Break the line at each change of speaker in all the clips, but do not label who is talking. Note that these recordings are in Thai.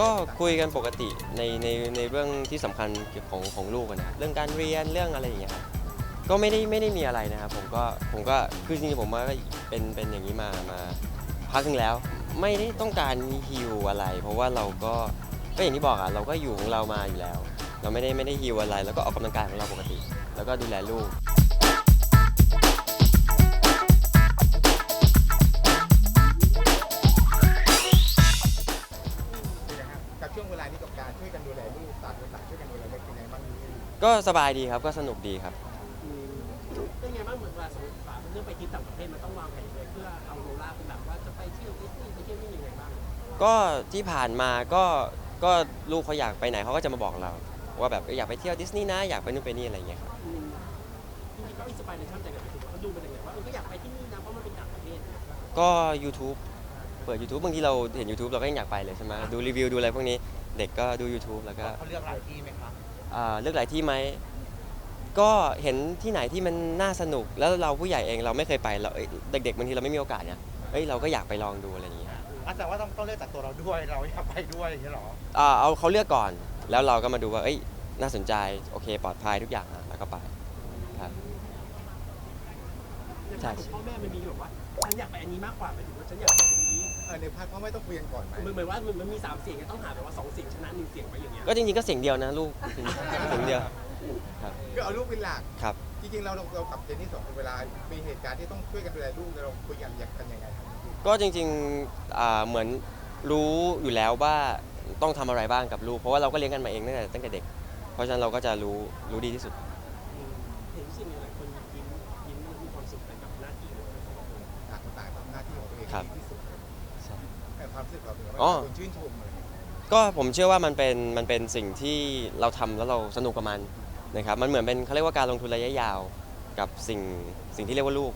ก็คุยกันปกติในในในเรื่องที่สำคัญเกี่ยวของของลูกอะนะครับเรื่องการเรียนเรื่องอะไรอย่างเงี้ยครับก็ไม่ได้ไม่ได้มีอะไรนะครับ ผมก็ผมก็คือจริงๆผมว่าก็เป็นเป็นอย่างนี้มามาพักหนึงแล้ว ไม่ได้ต้องการฮิวอะไร เพราะว่าเราก็ก็อย่างที่บอกอะเราก็อยู่ของเรามาอยู่แล้ว เราไม่ได้ไม่ได้ฮิวอะไร แล้วก็ออกกำลังกายของเราปกติ แล้วก็ดูแลลูก
ก็
สบายดีครับก็สนุกดีครับ
อืมเป็นไงบ้างเหมือนเวลาสมมติว่าเรื่องไปทริปต่างประเทศมันต้องวางแผนเลยเพื่อเอาโรล่าเป็นแบบว่าจะไปเที่ยวดิสนีย์ไปเที่ยวนี่ยังไงบ้าง
ก็ที่ผ่านมาก็ก็ลูกเขาอยากไปไหนเขาก็จะมาบอกเรา ว่าแบบเอออยากไปเที่ยวดิสนีย์นะอยากไปนู่นไปนี่อะไรอย่างเงี้ยครับ
อืมจริงๆเขาอินสปายในช่างใจกันไปถึงว่าเขาดูเป็นยังไงว่าเออก็อยากไปที่นี่นะเพราะมันเป็นต่างประเทศ
ก็ YouTube เปิด YouTube บางทีเราเห็น YouTube เราก็ยังอยากไปเลยใช่ไหมดูรีวิวดูอะไรพวกนี้เด็กก็ดู YouTube แล้วก็
เขาเลือกหลายที่ไหมครับ
อ่าเลือกหลายที่ไหมก็เห็นที่ไหนที่มันน่าสนุกแล้วเราผู้ใหญ่เองเราไม่เคยไปเราเอ้ยเด็กๆบางทีเราไม่มีโอกาสเนี่ยเอ้ยเราก็อยากไปลองดูอะไรอย่างเงี้ย
อาจารย์ว่าต้องต้องเลือกจากตัวเราด้วยเราอยากไปด้วยอย่างนี้หรอ
อ่าเอาเขาเลือกก่อน แล้วเราก็มาดูว่าเอ้ยน่าสนใจโอเค ปลอดภัยทุกอย่างนะแล้วก็ไปครับ
ใน
ใช่
ภาพของพ่อแม่มันมีแบบว่า ฉันอยากไปอันนี้มากกว่าหมายถึงว่าฉันอยากไปอันนี้
เออในพาร์ทพ่อไม่ต้องคุยกันก่อนไหม
มันเหมือนว่ามันมันมีสามเสียงไงต้องหาแบบว่าสองเสียงชนะหนึ่งเสียงไปอย่างเงี้ย
ก็จริงๆก็เสียงเดียวนะลูกเสียงเดียวครับ
ก็เอาลูกเป็นหลัก
ครับ
จริงๆเราเราเรากับเจนนี่สองคนเวลา มีเหตุการณ์ที่ต้องช่วยกันดูแลลูกเราคุยกันอยากกันยังไงครับ
ก็จริงๆอ่าเหมือนรู้อยู่แล้วว่าต้องทำอะไรบ้างกับลูก เพราะว่าเราก็เลี้ยงกันมาเองตั้งแต่ตั้งแต่เด็ก เพราะฉะนั้นเราก็จะรู้รู้ดีที่สุด
รู้สึกเราถึง
อ๋อ
ว่าคนชื่นชมเลย
ก็ผมเชื่อว่ามันเป็นมันเป็นสิ่งที่เราทำแล้วเราสนุกกับมันนะครับมันเหมือนเป็นเขาเรียกว่าการลงทุนระยะยาวกับสิ่งสิ่งที่เรียกว่าลูก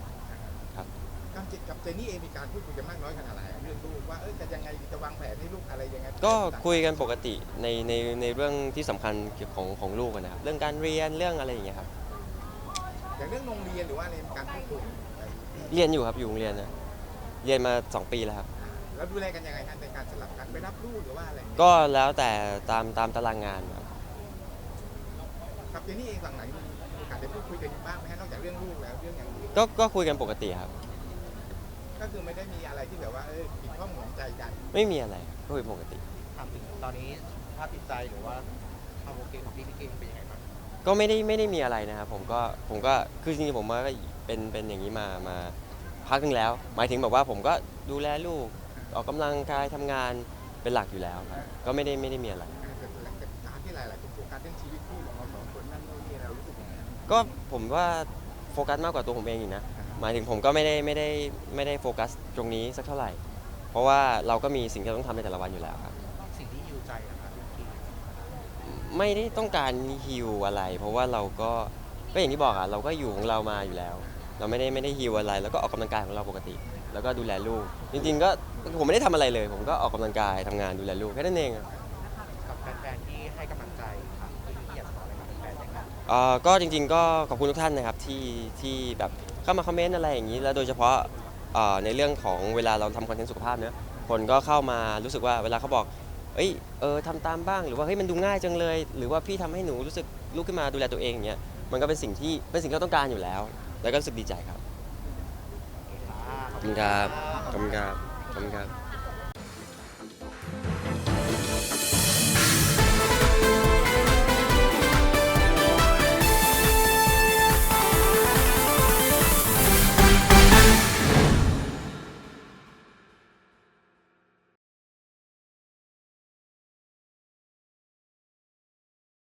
กับเจกับเจนนี่เองมีการพูดคุยกันมากน้อยขนาดไหนเรื่องลูกว่าเออจะยังไงจะวางแผนให้ลูกอะไรยังไง
ก็คุยกันปกติในในในเรื่องที่สำคัญเกี่ยวของของลูกอะนะครับเรื่องการเรียนเรื่องอะไรอย่างเงี้ยครับ
อย่างเรื่องโรงเรียนหรือว่าในการพูดคุย
เรียนอยู่ครับอยู่โรงเรียนนะเรียนมา2ปีแล้วครับ
แล้วดูแลกันยังไงกันในการสลับกันไปรับลูกหรือว่าอะไร
ก็แล้วแต่ตามตามตารางงานครับ
กับเจนนี่เองฝั่งไหนมีโอกาสได้พูดคุยกันบ้างไหมฮะนอกจากเรื่องลูกแล้วเรื่องอย่างอื่น
ก็ก็คุยกันปกติครับ
ก็คือไม่ได้มีอะไรที่แบบว่าเออผิดข้องหมองใจกัน
ไม่มีอะไรก็คุยปกติ
ถามถึงตอนนี้สภาพจิตใจหรือว่าความโอเคของพี่นิกเองเป็นยังไงบ้าง
ก็ไม่ได้ไม่ได้มีอะไรนะครับผมก็ผมก็คือจริงๆผมว่าก็เป็นเป็นอย่างนี้มามาพักหนึงแล้ว หมายถึงแบบว่าผมก็ดูแลลูก ออกกำลังกายทำงานเป็นหลักอยู่แล้วครับก็ไม่ได้ไม่ได้มีอะไร
แต่หลังจากการที่หลายๆคนโฟกัสเรื่องชีวิตคู่ของเราสองคนนั่นนู่นนี่เรารู้สึกยังไง
ก็ผมว่าโฟกัสมากกว่าตัวผมเองอีกนะ หมายถึงผมก็ไม่ได้ไม่ได้ไม่ได้โฟกัสตรงนี้สักเท่าไหร่ เพราะว่าเราก็มีสิ่งที่เราต้องทำในแต่ละวันอยู่แล้วครับ
สิ่งที่ฮิวใจนะครับพี่
ไม่ได้ต้องการฮิวอะไร เพราะว่าเราก็ก็อย่างที่บอกอะเราก็อยู่ของเรามาอยู่แล้ว เราไม่ได้ไม่ได้ฮิวอะไร แล้วก็ออกกำลังกายของเราปกติ แล้วก็ดูแลลูก จริง ๆ ก็ผมไม่ได้ทำอะไรเลย ผมก็ออกกำลังกายทำงานดูแลลูกแค่นั้นเองอะ
กับแฟนๆที่ให้กำลังใจครับพี่นิกอยากบอกอะไรกับแฟนๆยังไง
เอ่อก็จริง ๆ ก็ขอบคุณทุกท่านนะครับที่ที่แบบเข้ามาคอมเมนต์อะไรอย่างนี้ แล้วโดยเฉพาะเอ่อในเรื่องของเวลาเราทำคอนเทนต์สุขภาพเนอะคนก็เข้ามารู้สึกว่าเวลาเขาบอกเอ้ยเออทำตามบ้างหรือว่าเฮ้ยมันดูง่ายจังเลย หรือว่าพี่ทำให้หนูรู้สึกลุกขึ้นมาดูแลตัวเองอย่างเงี้ยมันก็เป็นสิ่งที่เป็นสิ่งที่เราต้องการอยู่แล้ว แล้วก็รู้สึกดีใจครับ
โอเคค่ะ
ขอบคุณครับขอบคุณครับขอบคุณครับ